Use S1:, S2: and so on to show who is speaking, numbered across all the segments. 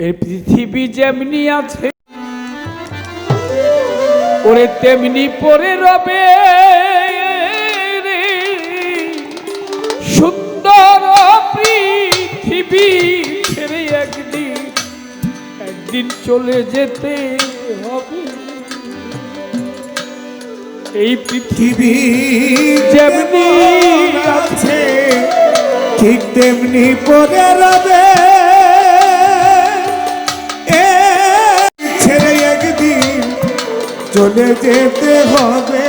S1: এই পৃথিবী যেমনি আছে, ওরে তেমনি পরে রবে। সুন্দর পৃথিবী ছেড়ে একদিন একদিন চলে যেতে হবে এই পৃথিবী যেমনি
S2: আছে, ঠিক তেমনি পরে রবে চলে যেতে হবে।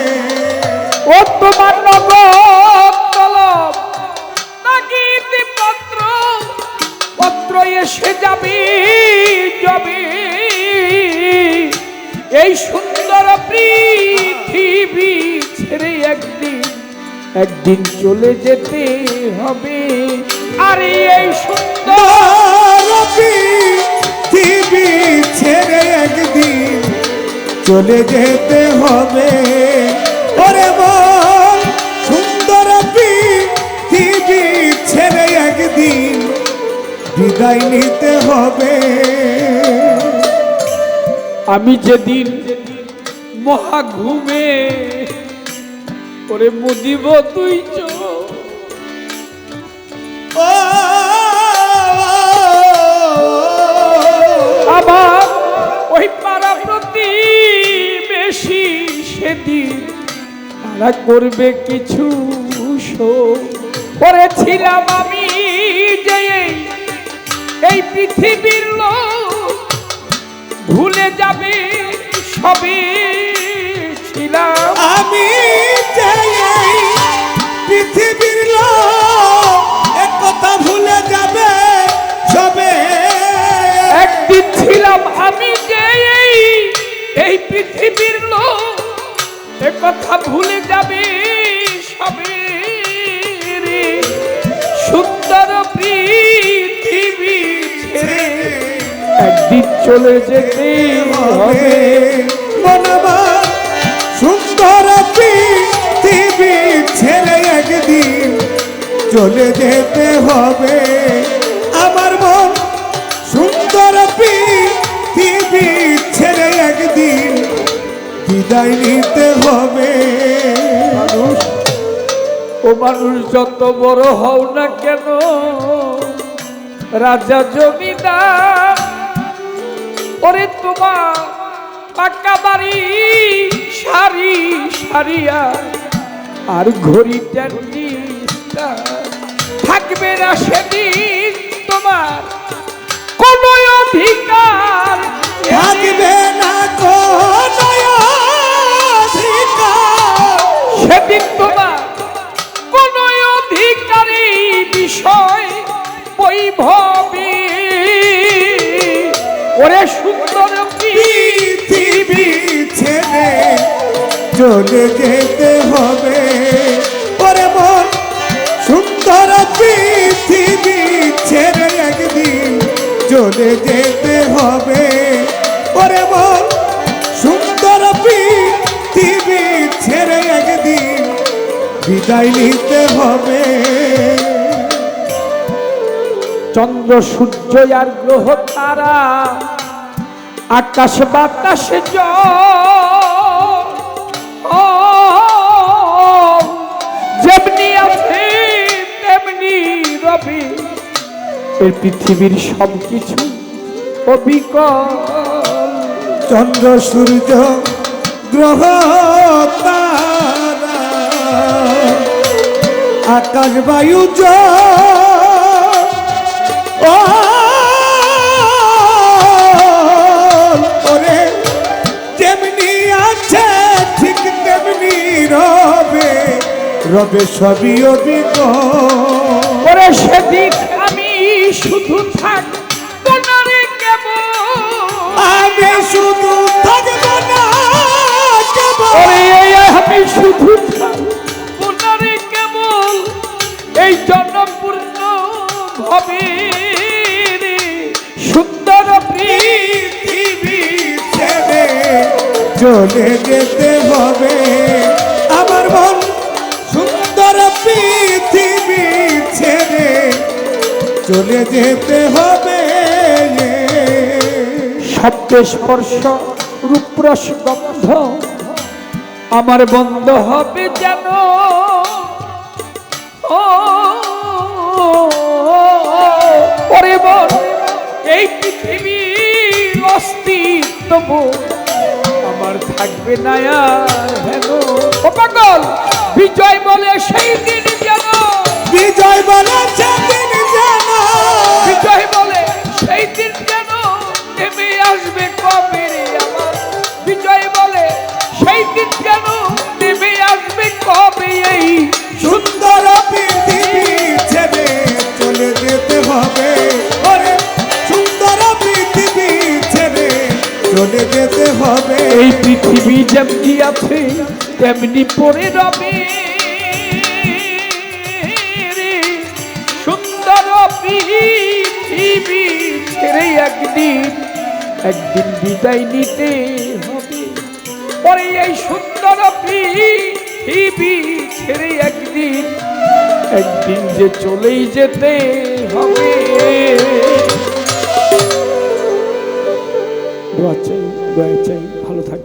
S1: ও তোমার পত্র পত্র এসে যাবে যাবে। এই সুন্দর পৃথিবী ছেড়ে একদিন একদিন চলে যেতে হবে। আর এই সুন্দর
S2: চলে যেতে হবে। ওরে বল সুন্দর পৃথিবী ছেড়ে একদিন বিদায় নিতে হবে।
S1: আমি যেদিন মহা ঘুমে, ওরে মুদিব তুই চোখ সেদিন তারা করবে কিছু। করেছিলাম আমি যে এই- পৃথিবীর লোক ভুলে যাবে সবে একদিন চলে যেতে হবে।
S2: মনবা সুন্দর পৃথিবী ছেড়ে একদিন চলে যেতে হবে। আমার মন সুন্দর পৃথিবী ছেড়ে একদিন বিদায় নিতে হবে।
S1: মানুষ ও মানুষ যত বড় হও না কেন রাজা জমিদার ওরে তোমার পাকা বাড়ি সারি সারিয়া। আর ঘড়ি ট্যান্ডিস্টা থাকবে না সেদিন তোমার। কোন অধিকার।
S2: থাকবে না কোনো অধিকার।
S1: সেদিন তোমার কোন অধিকারী বিষয় বৈভবী। ওরে সুন্দর
S2: চলে যেতে হবে। ওরে মন, সুন্দর পৃথিবী ছেড়ে একদিন চলে যেতে হবে। ওরে মন, সুন্দর পৃথিবী ছেড়ে একদিন বিদায় নিতে হবে।
S1: চন্দ্র, সূর্য আর গ্রহ তারা, আকাশ বাতাস জল রবি এই পৃথিবীর সব কিছু
S2: চন্দ্র সূর্য গ্রহ আকাশ বায়ু ও রবে সবই অভিজ্ঞ
S1: ওরে সেদিন আমি শুধু থাক রে কেবল।
S2: আমি শুধু থাকব না কেবল।
S1: ওরে আমি শুধু থাকব না রে কেবল। এই জনপূর্ণ হবে রে সুন্দর পৃথিবী
S2: ছেড়ে চলে যেতে হবে। আমার মন চলে যেতে হবে।
S1: শব্দ স্পর্শ রূপরস গন্ধ আমার বন্ধ হবে যেন। বল এই পৃথিবীর অস্তিত্ব আমার থাকবে না আর হেন। ও পাগল বিজয় বলে সেই দিন যেন।
S2: বিজয় বলে সেদিন হবে। ওরে, সুন্দর পৃথিবী ছেড়ে চলে যেতে হবে।
S1: এই পৃথিবী যেমনি আছে, তেমনি পড়ে রবে। সুন্দর পৃথিবী ছেড়ে একদিন একদিন বিদায় নিতে হবে। পরে এই সুন্দর পৃথিবী একদিন যে চলেই যেতে হবে। চাই ভালো থাকবে